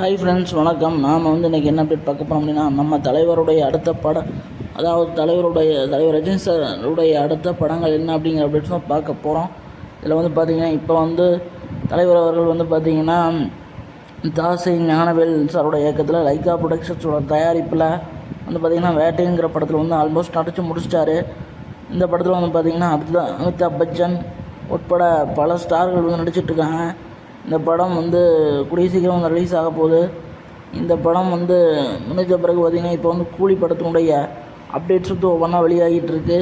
Hi friends வணக்கம். நாம் வந்து இன்றைக்கி என்ன அப்டேட் பார்க்க போகிறோம் அப்படின்னா நம்ம தலைவருடைய அடுத்த படம் அதாவது தலைவருடைய தலைவர் ரஜினி சாருடைய அடுத்த படங்கள் என்ன அப்படிங்கிற அப்டேட்ஸ் தான் பார்க்க போகிறோம் இதில் வந்து பார்த்திங்கன்னா இப்போ வந்து தலைவர் அவர்கள் வந்து பார்த்திங்கன்னா தாசை ஞானவேல் சாரோட இயக்கத்தில் லைக்கா ப்ரொடக்ஷன்ஸோட தயாரிப்பில் வந்து பார்த்திங்கன்னா வேட்டைங்கிற படத்தில் வந்து ஆல்மோஸ்ட் நடிச்சு முடிச்சிட்டாரு. இந்த படத்தில் வந்து பார்த்திங்கன்னா அமிதா அமிதாப் பச்சன் உட்பட பல ஸ்டார்கள் வந்து நடிச்சிட்ருக்காங்க இந்த படம் வந்து கூடிய சீக்கிரம் வந்து ரிலீஸ் ஆக போகுது. இந்த படம் வந்து முடிஞ்ச பிறகு பார்த்திங்கன்னா இப்போ வந்து கூலி படத்தினுடைய அப்டேட்ஸ் வந்து ஒவ்வொன்றா வெளியாகிட்டு இருக்கு.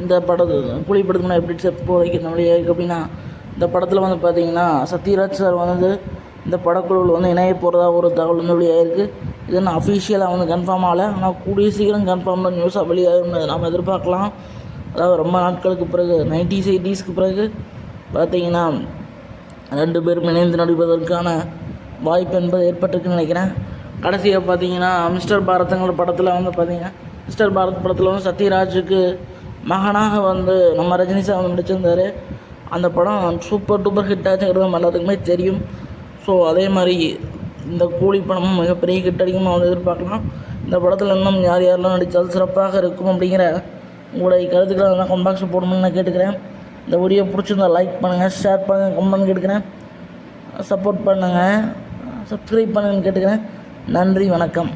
இந்த படத்து கூலி படத்தினுடைய அப்டேட்ஸ் எப்போ வரைக்கும் வெளியாகிருக்கு அப்படின்னா இந்த படத்தில் வந்து பார்த்திங்கன்னா சத்யராஜ் சார் வந்து இந்த படக்குழுவில் வந்து இணைய போகிறதா ஒரு தகவல் வந்து வெளியாகிருக்கு. இது நான் அஃபிஷியலாக வந்து கன்ஃபார்ம் ஆகலை. ஆனால் கூடிய சீக்கிரம் கன்ஃபார்ம் நியூஸாக வெளியாகும்னு நாம் எதிர்பார்க்கலாம். அதாவது ரொம்ப நாட்களுக்கு பிறகு நைன்டிஸ் எயிட்டிஸ்க்கு பிறகு பார்த்திங்கன்னா ரெண்டு பேரும் இணைந்து நடிப்பதற்கான வாய்ப்பு என்பது ஏற்பட்டிருக்குன்னு நினைக்கிறேன். கடைசியாக பார்த்தீங்கன்னா மிஸ்டர் பாரத்ங்கிற படத்தில் வந்து பார்த்தீங்கன்னா மிஸ்டர் பாரத் படத்தில் வந்து சத்யராஜுக்கு மகனாக வந்து நம்ம ரஜினி சார் வந்து நடிச்சிருந்தார். அந்த படம் சூப்பர் டூப்பர் ஹிட் ஆச்சுங்கிறது நம்ம எல்லாத்துக்குமே தெரியும். ஸோ அதே மாதிரி இந்த கூலி படமும் மிகப்பெரிய ஹிட் அடிக்கும் நம்ம எதிர்பார்க்கலாம். இந்த படத்தில் இன்னும் யார் யாரெல்லாம் நடித்தால் சிறப்பாக இருக்கும் அப்படிங்கிற உங்களுடைய கருத்துக்களை நான் கம்பாக்ஸ் போடணும்னு நான் கேட்டுக்கிறேன். இந்த வீடியோ பிடிச்சிருந்தா லைக் பண்ணுங்கள் ஷேர் பண்ணுங்கள் கமெண்ட் கேட்டுக்கிறேன். சப்போர்ட் பண்ணுங்கள் சப்ஸ்கிரைப் பண்ணுங்கன்னு கேட்டுக்கிறேன். நன்றி வணக்கம்.